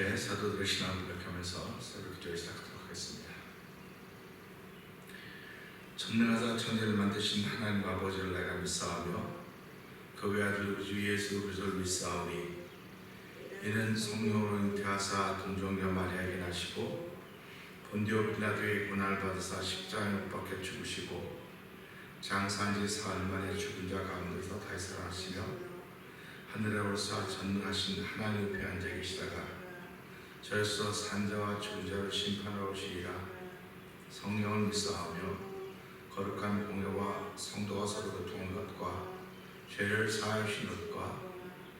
함께 사도들의 신앙을 고백하면서 새벽 기도를 시작하도록 하겠습니다. 전능하사 천지를 만드신 하나님 아버지를 내가 믿사오며 그 외아들 우리 주 예수 그리스도를 믿사오니 이는 성령으로 잉태하사 동정녀 마리아에게 나시고 본디오 빌라도의 고난을 받으사 십자가에 못 박혀 죽으시고 장사한 지 사흘 만에 죽은 자 가운데서 다시 살아나시며 하늘에 올사 전능하신 하나님 옆에 앉아 계시다가 저에서 산자와 죽은 자를 심판하러 오시리라 성령을 믿사하며 거룩한 공회와 성도가 서로 교통한 것과 죄를 사하신 것과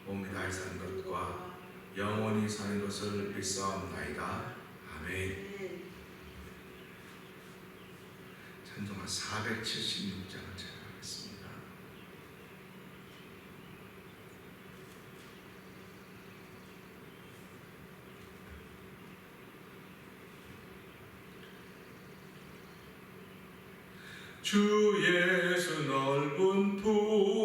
몸이 사는 것과 영원히 사는 것을 믿사옵나이다. 아멘. 찬송가 476장을 찬양하겠습니다 주 예수 넓은 품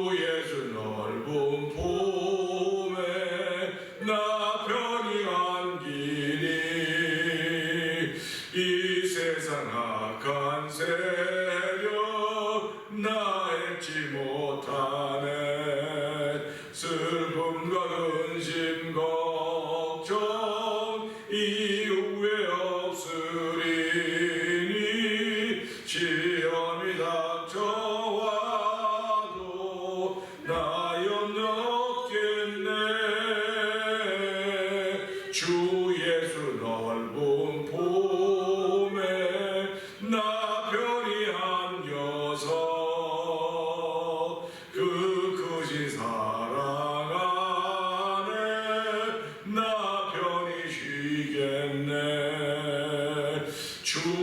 주 예수 넓은 품 주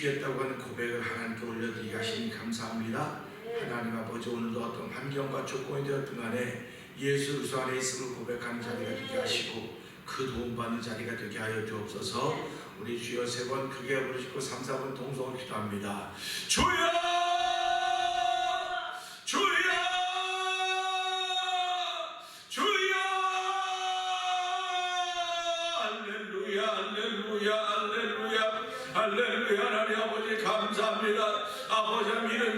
편히 쉬겠다고 하는 고백을 하나님께 올려드리게 하시니 감사합니다. 하나님 아버지 오늘도 어떤 환경과 조건이 되었든 간에 예수 그리스도 안에 있음을 고백하는 자리가 되게 하시고 그 도움받는 자리가 되게 하여 주옵소서 우리 주여 세 번 크게 부르시고 삼, 사번 동성을 기도합니다. 주여!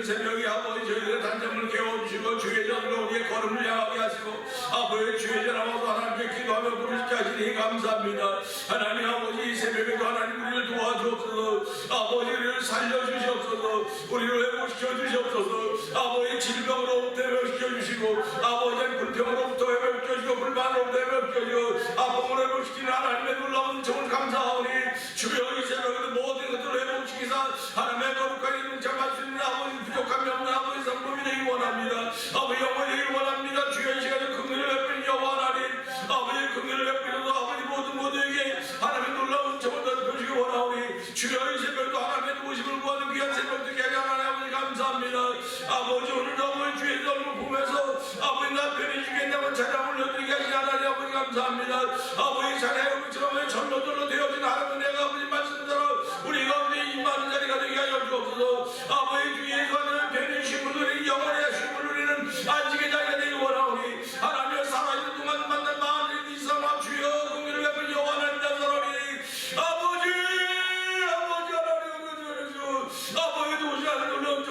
새벽에 아버지 저희들의 단점을 깨워주시고 주의 전으로 우리의 걸음을 향하게 하시고 아버지 주의 전 나와서 하나님께 기도하며 부르시게 하시니 감사합니다. 하나님 아버지 이 새벽에도 하나님 우리를 도와주옵소서. 아버지 우리를 살려주시옵소서. 우리를 회복시켜 주시옵소서. 아버지 질병으로부터 회복시켜 주시고 아버지 불평으로부터 회복시켜 주시고 불만으로부터 회복시켜 주시고 아픔을 회복시키는 하나님의 놀라운 정을 감사하오니 주여 이 새벽에도 모든 것들을 회복시키사 하나님의 거룩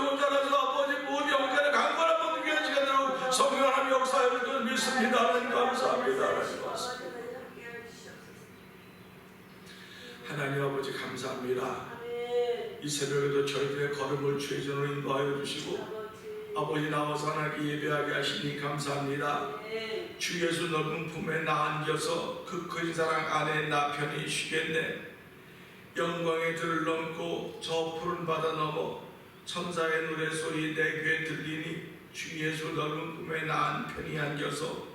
좋은 자라서 아버지 모든 영혼의 강건한 모든 귀한 시간으로 성령 하나님 역사에 를 믿습니다. 하나님 감사합니다. 하나님 감사합니다 하나님 아버지 감사합니다. 이 새벽에도 저희들의 걸음을 주의 전으로 인도하여 주시고 아버지 나와서 하나님께 예배하게 하시니 감사합니다. 주 예수 넓은 품에 나 안겨서 그 큰 사랑 안에 나 편히 쉬겠네. 영광의 들을 넘고 저 푸른 바다 넘어 천사의 노래 소리 내 귀에 들리니 주 예수 넓은 품에 나 편히 안겨서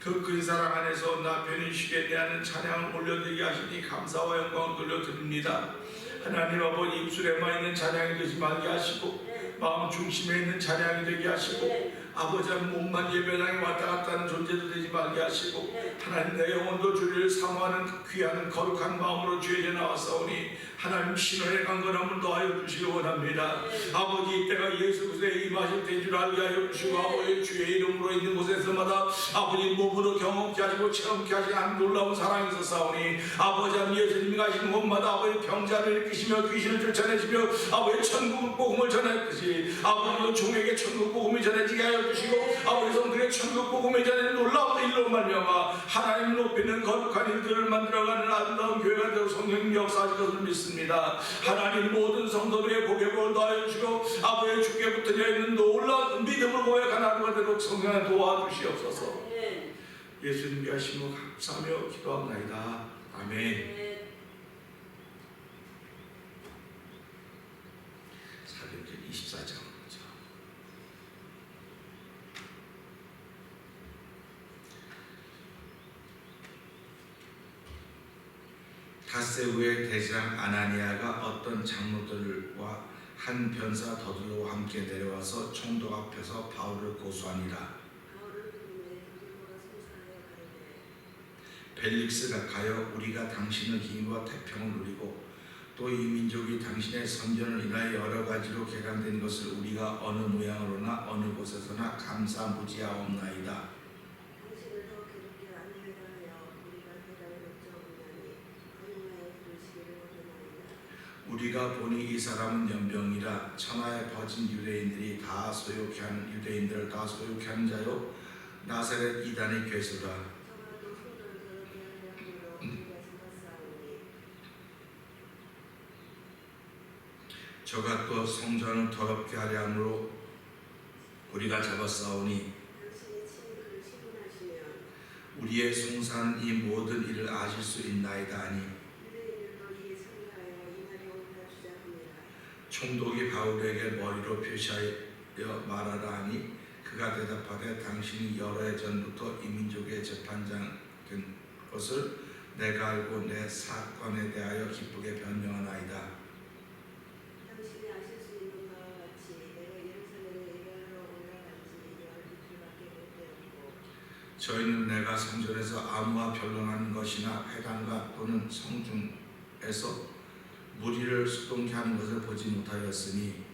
그 큰 사랑 안에서 나 편히 쉬겠네 하는 찬양을 올려드리게 하시니 감사와 영광을 돌려드립니다. 하나님 아버지 입술에만 있는 찬양이 되지 말게 하시고 마음 중심에 있는 찬양이 되게 하시고 아버지 몸만 예배당에 왔다 갔다 하는 존재도 되지 말게 하시고 하나님 내 영혼도 주를 사모하는 귀한 거룩한 마음으로 주에게 나왔사오니 하나님 신원의 강건함을 더하여 주시기 원합니다. 아버지 이때가 예수 그리스도의 임하실 때인 줄 알게 하여 주시고 아버지 주의 이름으로 있는 곳에서마다 아버지 몸으로 경험케 하시고 체험케 하시는 한 놀라운 사랑이 있었사오니 아버지 하나님 예수님이 가시는 곳마다 아버지 병자를 일으키시며 귀신을 쫓아내시며 아버지 천국 복음을 전했듯이 아버지도 종에게 천국 복음이 전해지게 하여 주시고 아버지 성들의 천국 복음이 전하는 놀라운 일로 말미암아 하나님 높이는 거룩한 일들을 만들어가는 아름다운 교회가 되고 성령 역사하실 것을 믿습니다. 하나님 모든 성도들의 고백을 더하여 주시고 아버지 주께 붙어져 있는 놀라운 믿음을 고백한 하루가 되도록 성령을 도와주시옵소서. 예수님 위하심을 감사하며 기도합나이다 아멘 사도행전 24장이죠. 닷새 대장 아나니아가 어떤 장로들과 한 변사 더들로 함께 내려와서 총독 앞에서 바울을 고소하니라 벨릭스가 가여 우리가 당신의 힘과 태평을 누리고 또 이 민족이 당신의 선전을 인하여 여러 가지로 개간된 것을 우리가 어느 모양으로나 어느 곳에서나 감사 무지하옵나이다. 당신을 더 괴롭게 안내하여 우리가 대답을 여쭤보나니 그리하여 들으시기를 원하나이다. 우리가 보니 이 사람은 연병이라 천하에 퍼진 유대인들이 다 소욕케 하는 유대인들을 다 소욕케 하는 자요. 나사렛 이단의 괴수라. 저가 또 성전을 더럽게 하려 함으로 우리가 잡았사오니 우리의 송사는 이 모든 일을 아실 수 있나이다 하니 유대인들도 이에 참여하여 이 말이 옳다 주장합니다. 총독이 바울에게 머리로 표시하여 말하라 하니 그가 대답하되 당신이 여러 해 전부터 이 민족의 재판장 된 것을 내가 알고 내 사건에 대하여 기쁘게 변명하나이다. 저희는 내가 성전에서 아무와 변론하는 것이나 회당과 또는 성중에서 무리를 수동케 하는 것을 보지 못하였으니.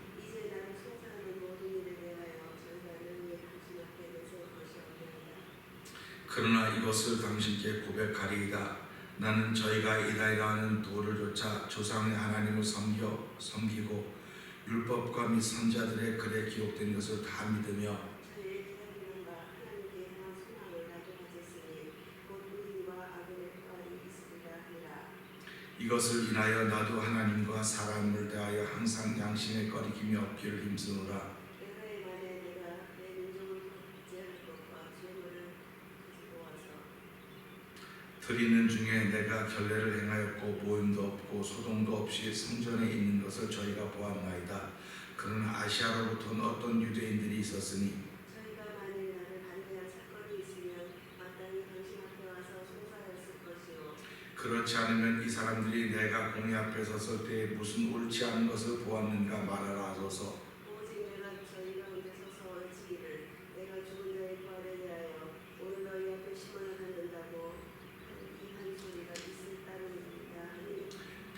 그러나 이것을 당신께 고백하리이다. 나는 저희가 이다이라 하는 도를 쫓아 조상의 하나님을 섬겨 섬기고 율법과 및 선자들의 글에 기록된 것을 다 믿으며 저희의 기다리는 바 하나님께 향한 소망을 나도 가졌으니 곧 의인과 악인의 평안이 있으리라 하니라 이것을 인하여 나도 하나님과 사람을 대하여 항상 양심에 꺼리기며 어필을 힘쓰노라 드리는 중에 내가 결례를 행하였고 모임도 없고 소동도 없이 성전에 있는 것을 저희가 보았나이다. 그러나 아시아로부터는 어떤 유대인들이 있었으니 저희가 만일 나를 반대할 사건이 있으면 마땅히 당신 앞에 와서 송사하였을 것이요 그렇지 않으면 이 사람들이 내가 공의 앞에 섰을 때 무슨 옳지 않은 것을 보았는가 말하라 하소서.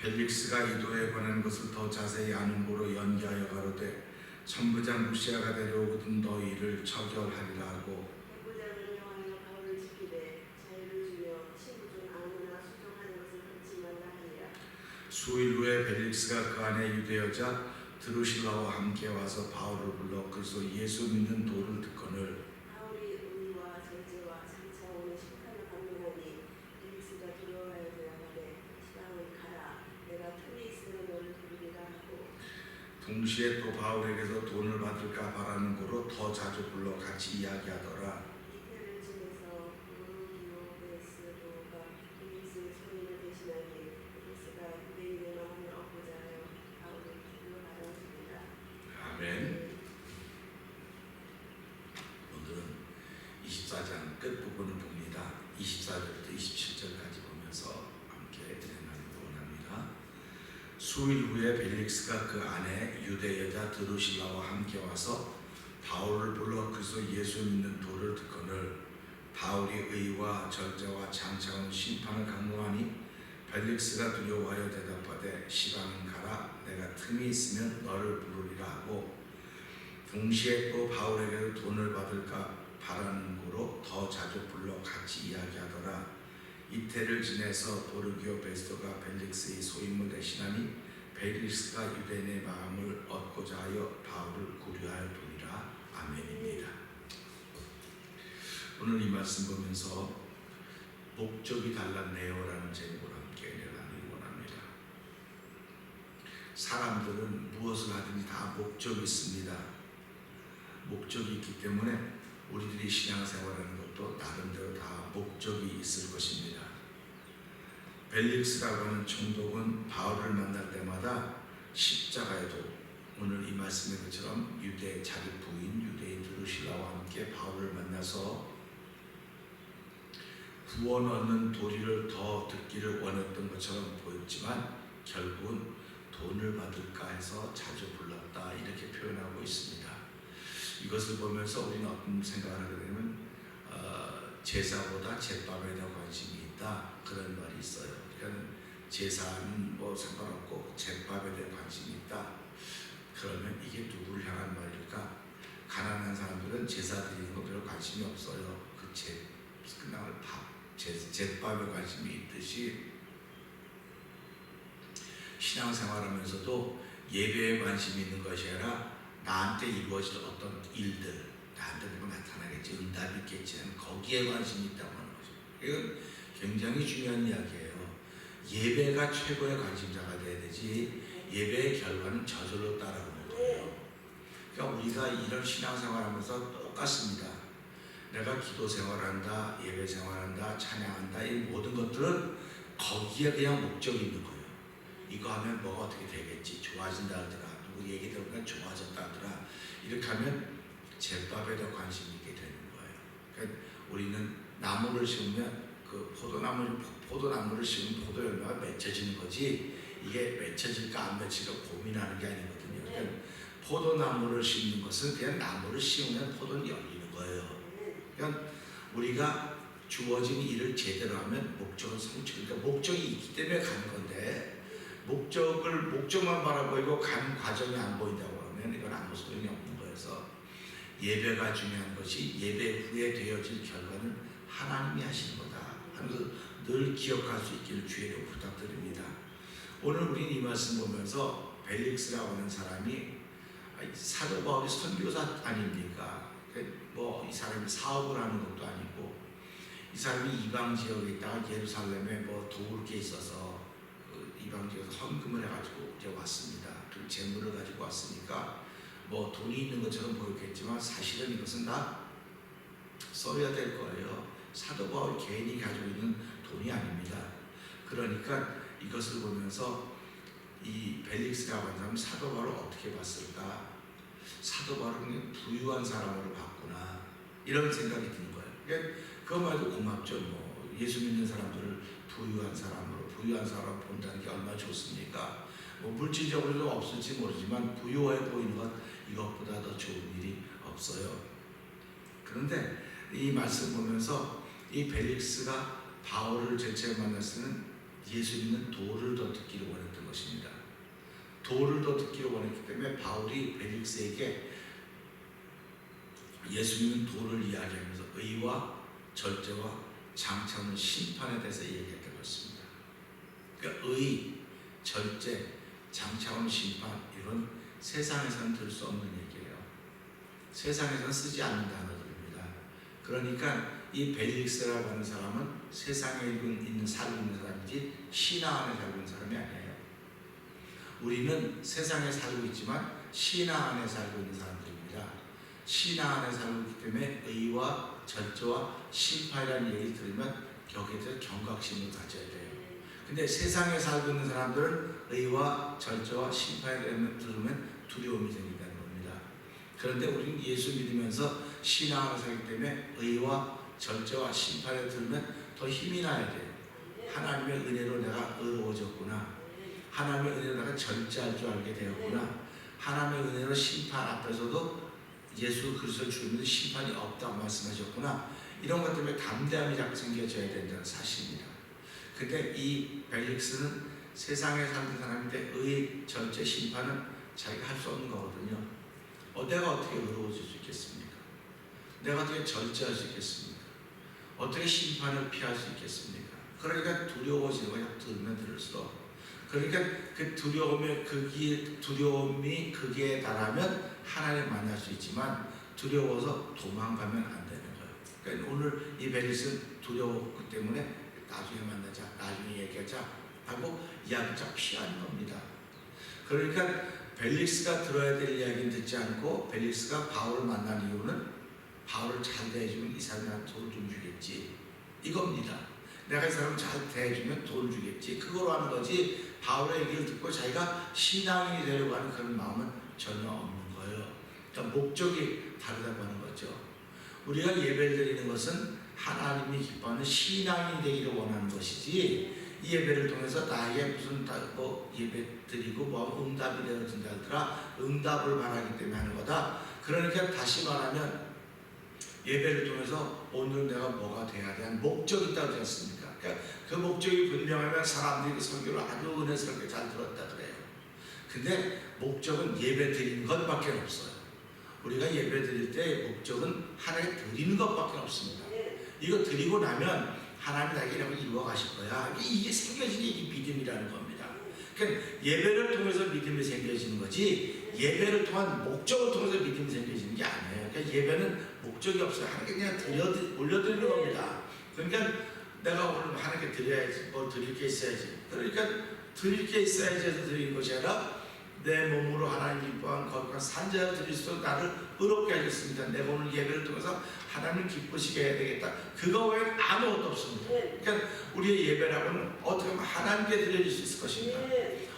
벨릭스가 이도에 관한 것을 더 자세히 아는 고로 연기하여 가로되 천부장 루시아가 데려오거든 너희를 처결하리라 하고 백부장을 명하여 바울을 지키되 자유를 주며 친구 중 아무나 수종하는 것을 끊지 말라 하니라 수일 후에 벨릭스가 그 안에 유대 여자 드루실라와 함께 와서 바울을 불러 그래서 예수 믿는 도를 듣거늘. 동시에 또 바울에게서 돈을 받을까 바라는 고로 더 자주 불러 같이 이야기하더라. 이태를 지내서 고르기오베스도가 펠릭스의 소인을 대신하니 펠릭스가 유대인의 마음을 얻고자 하여 바울을 불러가라 주니라 아멘. 오늘은 24장 끝부분을 봅니다. 24절부터 27절까지 보면서 함께 진행하기를 원합니다. 수일 후에 벨릭스가 그 안에 유대 여자 드루실라와 함께 와서 바울을 불러 그리스도 예수 믿는 도를 듣거늘 바울이 의와 절제와 장차온 심판을 강론하니 벨릭스가 두려워하여 대답하되 시방은 가라 내가 틈이 있으면 너를 부르리라 하고 동시에 또 바울에게 돈을 받을까 바라는 고로 더 자주 불러 같이 이야기하더라 이태를 지내서 보르기오 베스토가 벨릭스의 소임을 대신하니 벨릭스가 유대인의 마음을 얻고자 하여 바울을 구려할 도리라 아멘입니다. 오늘 이 말씀 보면서 목적이 달랐네요라는 제목으로 함께 내나누기 원합니다. 사람들은 무엇을 하든지 다 목적이 있습니다. 목적이 있기 때문에 우리들이 신앙생활하는 것도 나름대로 다 목적이 있을 것입니다. 벨릭스라고 하는 총독은 바울을 만날 때마다 십자가에도 오늘 이 말씀의 것처럼 유대 자기 부인 유대인 드루실라와 함께 바울을 만나서 구원 얻는 도리를 더 듣기를 원했던 것처럼 보였지만 결국은 돈을 받을까 해서 자주 불렀다 이렇게 표현하고 있습니다. 이것을 보면서 우리는 어떤 생각을 하게 되면 어, 제사보다 제밥에 더 관심이 있다 그런 말이 있어요. 그러니까 제사는 뭐 상관없고 제밥에 대해 관심이 있다. 그러면 이게 누구를 향한 말일까? 가난한 사람들은 제사 드리는 거 별로 관심이 없어요. 그제 그날 밥 제, 제밥에 관심이 있듯이 신앙생활하면서도 예배에 관심이 있는 것이 아니라 나한테 이루어질 어떤 일들 나한테 보면 나타나겠지 응답이 있겠지 하는 거기에 관심이 있다고 하는 거죠. 이건 굉장히 중요한 이야기예요. 예배가 최고의 관심사가 돼야 되지 예배의 결과는 저절로 따라오는 거예요. 그러니까 우리가 이런 신앙생활하면서 똑같습니다. 내가 기도 생활한다, 예배 생활한다, 찬양한다 이 모든 것들은 거기에 그냥 목적이 있는 거예요. 이거 하면 뭐가 어떻게 되겠지, 좋아진다 누구 얘기 들으면 좋아졌다 하더라. 이렇게 하면 제밥에 더 관심 있게 되는 거예요. 그러니까 우리는 나무를 심으면 그 포도나무 포도나무를 심으면 포도 열매가 맺혀지는 거지 이게 맺혀질까 안 맺힐까 고민하는 게 아니거든요. 그러니까 포도나무를 심는 것은 그냥 나무를 심으면 포도는 열리는 거예요. 그러니까 우리가 주어진 일을 제대로 하면 목적은 성취. 그러니까 목적이 있기 때문에 가는 건데 목적을 목적만 바라보이고 가는 과정이 안 보인다고 하면 이건 아무 소용이 없는 거여서 예배가 중요한 것이 예배 후에 되어질 결과는 하나님이 하시는 거다. 하는 그늘 기억할 수 있기를 주의로 부탁드립니다. 오늘 우리는 이 말씀 보면서 벨릭스라고 하는 사람이 사도 바울이 선교사 아닙니까? 뭐 이 사람이 사업을 하는 것도 아니고 이 사람이 이방 지역에 있다가 예루살렘에 뭐 도울 게 있어서 그 이방 지역에서 헌금을 해가지고 이제 왔습니다. 그 재물을 가지고 왔으니까 뭐 돈이 있는 것처럼 보였겠지만 사실은 이것은 다 써야 될 거예요. 사도 바울 개인이 가지고 있는 돈이 아닙니다. 그러니까 이것을 보면서 이 벨릭스라고 하는 사람 사도 바울을 어떻게 봤을까? 사도 바울은 부유한 사람으로 봤구나 이런 생각이 드는 거예요. 그러니까 그거 말고 고맙죠. 뭐 예수 믿는 사람들을 부유한 사람으로 부유한 사람 본다는 게 얼마나 좋습니까? 뭐 물질적으로도 없을지 모르지만 부유해 보이는 것 이것보다 더 좋은 일이 없어요. 그런데 이 말씀 보면서 이 벨릭스가 바울을 제체 만났을 때는 예수 믿는 도를 더 듣기를 원했던 것입니다. 도를 더 듣기를 원했기 때문에 바울이 벨릭스에게 예수 믿는 도를 이야기하면서 의와 절제와 장차는 심판에 대해서 얘기했던 것입니다. 그러니까 의, 절제, 장차원 심판 이건 세상에서는 들 수 없는 얘기예요. 세상에서는 쓰지 않는 단어들입니다. 그러니까 이 벨릭스라고 하는 사람은 세상에 있는 살고 있는 사람이지 신화 안에 살고 있는 사람이 아니에요. 우리는 세상에 살고 있지만 신화 안에 살고 있는 사람들입니다. 신화 안에 살고 있기 때문에 의와 절제와 심판이라는 얘기를 들으면 여기에 대해서 경각심을 가져야 돼요. 근데 세상에 살고 있는 사람들은 의와 절제와 심판에 들으면 두려움이 생긴다는 겁니다. 그런데 우리는 예수 믿으면서 신앙을 살기 때문에 의와 절제와 심판에 들으면 더 힘이 나야 돼요. 하나님의 은혜로 내가 의로워졌구나. 하나님의 은혜로 내가 절제할 줄 알게 되었구나. 하나님의 은혜로 심판 앞에서도 예수 그리스도 주님은 심판이 없다고 말씀하셨구나. 이런 것 때문에 담대함이 자꾸 생겨져야 된다는 사실입니다. 근데 이 벨릭스는 세상에 사는 사람인데 의 절제 심판은 자기가 할 수 없는 거거든요. 어, 내가 어떻게 의로워질 수 있겠습니까? 내가 어떻게 절제할 수 있겠습니까? 어떻게 심판을 피할 수 있겠습니까? 그러니까 두려워지는 거야. 들으면 들을수록. 그러니까 그 두려움의 극이 두려움이 극에 달하면 하나님 만날 수 있지만 두려워서 도망가면 안 되는 거예요. 그러니까 오늘 이 벨릭스는 두려웠기 때문에 나중에 만나자, 나중에 얘기하자 하고 이야기자 피하는 겁니다. 그러니까 벨릭스가 들어야 될 이야기는 듣지 않고 벨릭스가 바울을 만난 이유는 바울을 잘 대해주면 이 사람한테 돈을 좀 주겠지 이겁니다. 내가 이 사람을 잘 대해주면 돈을 주겠지 그거로 하는 거지 바울의 얘기를 듣고 자기가 신앙인이 되려고 하는 그런 마음은 전혀 없는 거예요. 그러니까 목적이 다르다고 하는 거죠. 우리가 예배를 드리는 것은 하나님이 기뻐하는 신앙이 되기를 원하는 것이지 이 예배를 통해서 나에게 무슨 다- 뭐 예배 드리고 뭐 응답이 되어진다 하더라 응답을 바라기 때문에 하는 거다. 그러니까 다시 말하면 예배를 통해서 오늘 내가 뭐가 돼야 돼? 하는 목적이 있다고 하지 않습니까? 그러니까 그 목적이 분명하면 사람들이 그 설교를 아주 은혜스럽게 잘 들었다 그래요. 근데 목적은 예배 드리는 것밖에 없어요. 우리가 예배 드릴 때 목적은 하나님 드리는 것밖에 없습니다 이거 드리고 나면 하나님 나에게 이런 걸 이루어 가실 거야. 이게, 생겨지는 이게 믿음이라는 겁니다. 그러니까 예배를 통해서 믿음이 생겨지는 거지 예배를 통한 목적을 통해서 믿음이 생겨지는 게 아니에요. 그러니까 예배는 목적이 없어요. 하나님께 그냥 드려, 올려드리는 겁니다. 그러니까 내가 오늘 하나님께 드려야지, 뭐 드릴 게 있어야지. 그러니까 드릴 게 있어야지 해서 드리는 것이 아니라 내 몸으로 하나님 기뻐한 거룩한 산자를 드릴 수 있도록 나를 의롭게 하겠습니다. 내가 오늘 예배를 통해서 하나님 기쁘시게 해야 되겠다. 그거 외에 아무것도 없습니다. 그러니까 우리의 예배라고는 어떻게 하면 하나님께 드려질 수 있을 것입니다.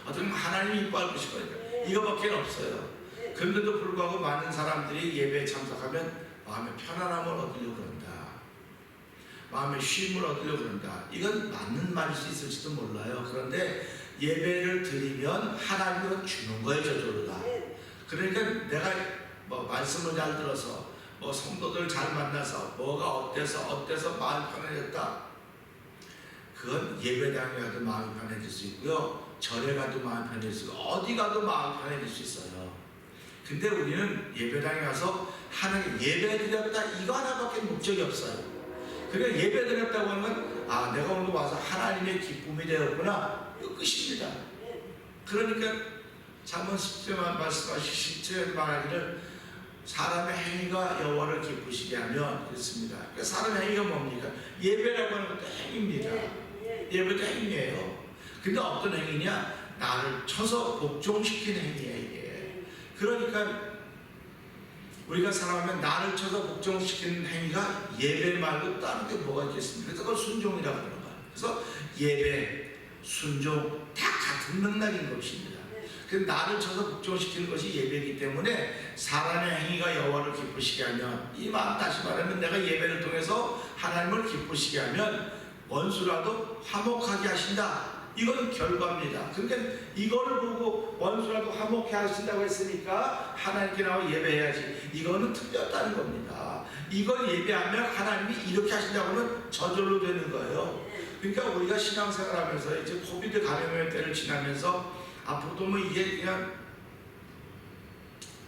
어떻게 하면 하나님이 이뻐할 것일 겁니다. 이거밖에 없어요. 그런데도 불구하고 많은 사람들이 예배에 참석하면 마음의 편안함을 얻으려고 그런다. 마음의 쉼을 얻으려고 그런다. 이건 맞는 말일 수 있을지도 몰라요. 그런데 예배를 드리면 하나님은 주는 거예요, 저절로 다. 그러니까 내가 뭐 말씀을 잘 들어서 뭐 성도들 잘 만나서 뭐가 어때서 어때서 마음이 편해졌다. 그건 예배당에 가도 마음이 편해질 수 있고요. 절에 가도 마음이 편해질 수 있고 어디 가도 마음이 편해질 수 있어요. 근데 우리는 예배당에 가서 하나님 예배 드렸다 이거 하나밖에 목적이 없어요. 그러니까 예배 드렸다고 건아 내가 오늘 와서 하나님의 기쁨이 되었구나 이거 끝입니다. 그러니까 잠언 10절만 말씀하신 10절 말하기를 사람의 행위가 여호와를 기쁘시게 하면 그렇습니다. 그러니까 사람의 행위가 뭡니까? 예배라고 하는 것도 행위입니다. 예배도 행위예요. 근데 어떤 행위냐? 나를 쳐서 복종시키는 행위예요 이게. 그러니까 우리가 살아가면 나를 쳐서 복종시키는 행위가 예배 말고 다른 게 뭐가 있겠습니까? 그래서 그걸 순종이라고 하는 거예요. 그래서 예배, 순종 다 같은 맥락인 것입니다. 그 나를 쳐서 복종시키는 것이 예배이기 때문에 사람의 행위가 여호와를 기쁘시게 하면 이 마음 다시 말하면 내가 예배를 통해서 하나님을 기쁘시게 하면 원수라도 화목하게 하신다. 이건 결과입니다. 그러니까 이거를 보고 원수라도 화목해 하신다고 했으니까 하나님께 나와 예배해야지. 이거는 틀렸다는 겁니다. 이걸 예배하면 하나님이 이렇게 하신다고는 저절로 되는 거예요. 그러니까 우리가 신앙생활 하면서 이제 코비드 감염의 때를 지나면서 앞으로도 뭐 이게 그냥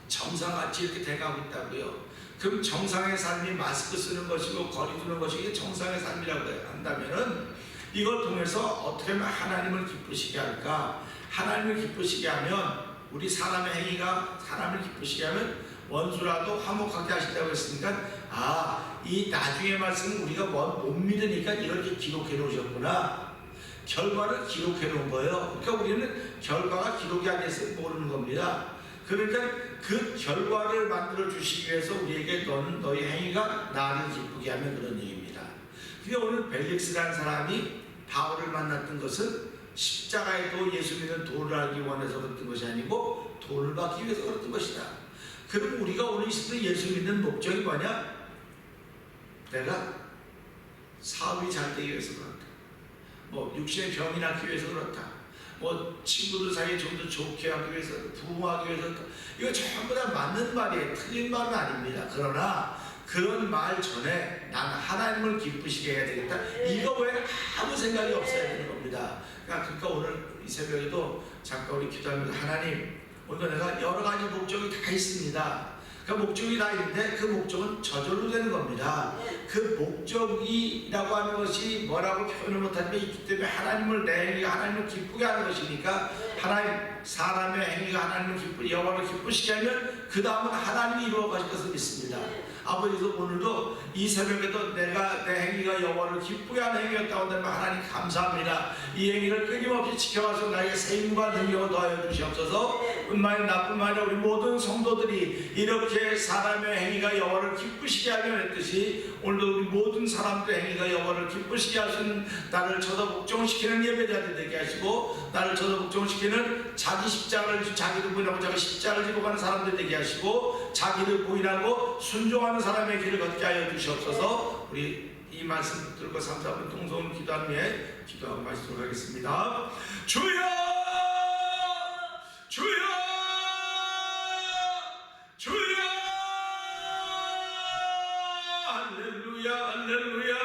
정상같이 이렇게 돼가고 있다고요. 그럼 정상의 삶이 마스크 쓰는 것이고 거리 두는 것이 이게 정상의 삶이라고 한다면은 이걸 통해서 어떻게 하면 하나님을 기쁘시게 할까? 하나님을 기쁘시게 하면 우리 사람의 행위가 사람을 기쁘시게 하면 원수라도 화목하게 하신다고 했으니까 아, 이 나중의 말씀은 우리가 뭐- 못 믿으니까 이렇게 기록해 놓으셨구나. 결과를 기록해 놓은 거예요. 그러니까 우리는 결과가 기록이 안 돼서 모르는 겁니다. 그러니까 그 결과를 만들어 주시기 위해서 우리에게 너는 너의 행위가 나를 기쁘게 하면 그런 얘기입니다. 그게 오늘 벨릭스라는 사람이 바울을 만났던 것은 십자가에도 예수 믿는 도를 알기 원해서 그랬던 것이 아니고 도를 받기 위해서 그랬던 것이다. 그럼 우리가 오늘 이 시대 예수 믿는 목적이 뭐냐? 내가 사업이 잘 되기 위해서 그렇다. 뭐 육신의 병이 낫기 위해서 그렇다. 뭐 친구들 사이에 좀 더 좋게 하기 위해서 부흥하기 위해서. 이거 전부 다 맞는 말이에요. 틀린 말은 아닙니다. 그러나 그런 말 전에 난 하나님을 기쁘시게 해야 되겠다. 이거 외에 아무 생각이 없어야 되는 겁니다. 그러니까, 그러니까 오늘 이 새벽에도 잠깐 우리 기도하면서 하나님 오늘 내가 여러 가지 목적이 다 있습니다. 그 목적이 다 있는데 그 목적은 저절로 되는 겁니다. 그 목적이라고 하는 것이 뭐라고 표현을 못하지만 있기 때문에 하나님을 내 행위가 하나님을 기쁘게 하는 것이니까 하나님 사람의 행위가 하나님을 기쁘 여호와를 기쁘시게 하면 그 다음은 하나님이 이루어 가실 것을 믿습니다. 아버지도 오늘도 이 새벽에도 내가 내 행위가 여호와를 기쁘게 하는 행위였다고 한다면 하나님 감사합니다. 이 행위를 끊임없이 지켜가서 나에게 세임과 능력을 더하여 주시옵소서. 뿐만 나뿐만 아니라 우리 모든 성도들이 이렇게 사람의 행위가 여호와를 기쁘시게 하려 했듯이 오늘 도 우리 모든 사람들의 행위가 여호와를 기쁘시게 하시는 나를 쳐다 복종시키는 예배자들 되게 하시고 나를 쳐다 복종시키는 자기 십자가를 자기를 부인하고 자기 십자가를 지고 가는 사람들 되게 하시고 자기를 부인하고 순종하는 사람의 길을 걷게 하여 주시옵소서. 우리 이 말씀 3, 4분 동성 기도하는 후에 기도하고 마치도록 하겠습니다. 주여! 주여! 주여 할렐루야 할렐루야.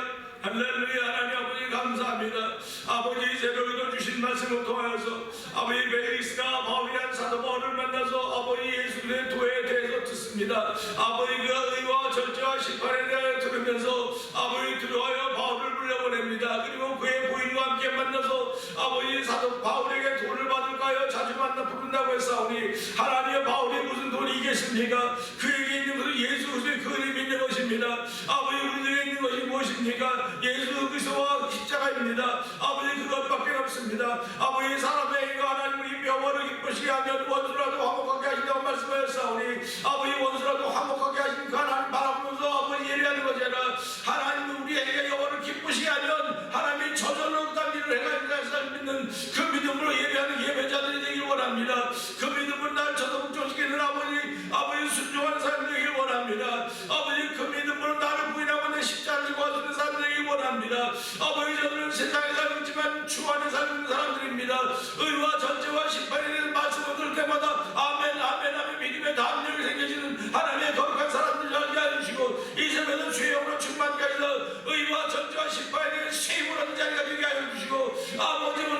할렐루야 하나님 아버지 감사합니다. 아버지 이 새벽에도 주신 말씀을 통하여서 아버지 베리스가 바울이란 사도 바울을 만나서 아버지 예수 그리스도의 도에 대해서 듣습니다. 아버지 그 의와 절제와 심판에 대하여 들으면서 아버지 들어와여 바울을 불러보냅니다. 그리고 그의 부인과 함께 만나서 아버지 사도 바울에게 돈을 받을까요 자주 만나 부른다고 했사오니 하나님의 바울이 무슨 돈이 있겠습니까? 그에게 있는 것은 예수 그리스도의 그 있는 것입니다. 아버지 우리들에게 있는 것이 무엇입니까? 예수 그리스도와 십자가입니다. 아버지 그것밖에 없습니다. 아버지 행위가 하나님을 이 명화를 기쁘시게 하면 원수라도 화목하게 하신다고 말씀하셨사오니 아버지 원수라도 화목하게 하신 그 하나님 바라보면서 아버지 예리하는 것이라 하나님 의와 전제와 심판에 대해서 말씀을 들 때마다 아멘 아멘 아멘 믿음의 담력이 생겨지는 하나님의 거룩한 사람들 알게 하시고 이제부터 주의 영으로 충만까지 의와 전제와 심판에 대해 세임을 하는 자리가 되게 하여 주시고 아버지